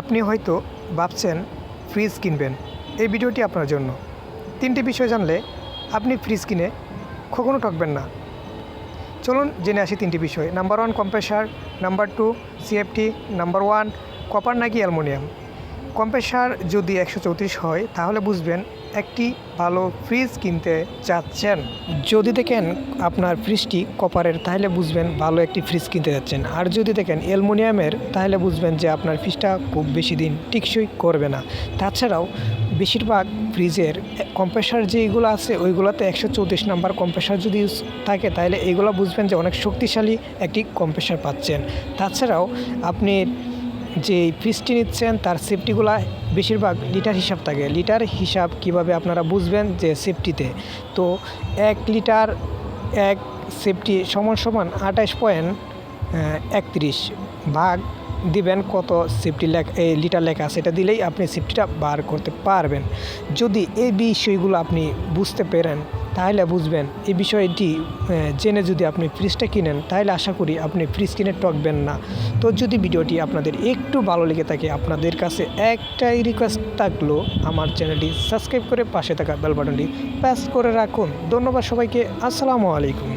আপনি হয়তো ভাবছেন, ফ্রিজ কিনবেন। এই ভিডিওটি আপনার জন্য। তিনটি বিষয় জানলে আপনি ফ্রিজ কিনে কখনো ঠকবেন না। চলুন জেনে আসি তিনটি বিষয়। Number one, compressor. Number two, CFT. Number one copper নাকি অ্যালমোনিয়াম। কম্প্রেসার যদি একশো চৌত্রিশ হয়, তাহলে বুঝবেন একটি ভালো ফ্রিজ কিনতে চাচ্ছেন। যদি দেখেন আপনার ফ্রিজটি কপারের, তাহলে বুঝবেন ভালো একটি ফ্রিজ কিনতে যাচ্ছেন। আর যদি দেখেন অ্যালমোনিয়ামের, তাহলে বুঝবেন যে আপনার ফ্রিজটা খুব বেশি দিন টিকসই করবে না। তাছাড়াও বেশিরভাগ ফ্রিজের কম্প্রেসার যেইগুলো আছে, ওইগুলোতে একশো চৌত্রিশ নাম্বার কম্প্রেসার যদি use থাকে, তাহলে এগুলো বুঝবেন যে অনেক শক্তিশালী একটি কম্প্রেসার পাচ্ছেন। তাছাড়াও আপনি যে ফ্রিজটি নিচ্ছেন, তার সেফটিগুলো বেশিরভাগ লিটার হিসাব থাকে। লিটার হিসাব কীভাবে আপনারা বুঝবেন যে সেফটিতে তো এক লিটার এক সেফটি সমান সমান আঠাশ পয়েন্ট একত্রিশ ভাগ দিবেন কত সেফটি লেখ এই লিটার লেখা আছে। এটা দিলেই আপনি সেফটিটা বার করতে পারবেন। যদি এই বিষয়গুলো আপনি বুঝতে পারেন তাহলে বুঝবেন এই বিষয়টি জেনে যদি আপনি ফ্রিজটা কিনেন, তাহলে আশা করি আপনি ফ্রিজ কিনে টকবেন না। তো যদি ভিডিওটি আপনাদের একটু ভালো লেগে থাকে, আপনাদের কাছে একটাই রিকোয়েস্ট থাকল, আমার চ্যানেলটি সাবস্ক্রাইব করে পাশে থাকা বেল বাটনটি প্রেস করে রাখুন। ধন্যবাদ সবাইকে, আসসালামু আলাইকুম।